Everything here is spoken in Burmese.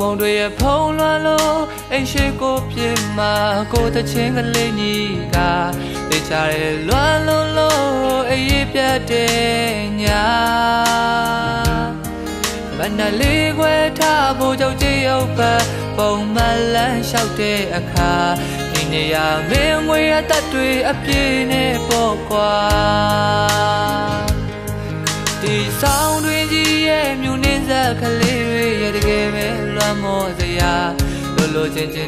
မုံတွေရဲ့ဖုံးလွှမ်းလို့အိမ်ရှိကိုပြင်းမှာကိုတချင်းကလေးညီကတေချာရဲ့လွမ်းလုံးလို့အေးပြတ်တဲ့ညာမနလေးခွဲထားဖို့ကြောက်ကြရုပ်ပဲပုံမှန်လန်းလျှောက်တဲ့အခါဒီနေရာမင်းငွေအသက်တွေအပြည့်နဲ့ပေါ့ကွာဒီဆောင်တွင်ကြီးရဲ့မြူနှင်းဆက်ကလေးတွေရဲ့တကယ်ပဲလွမ်း မောစရာလိုလိုချင်းချင်း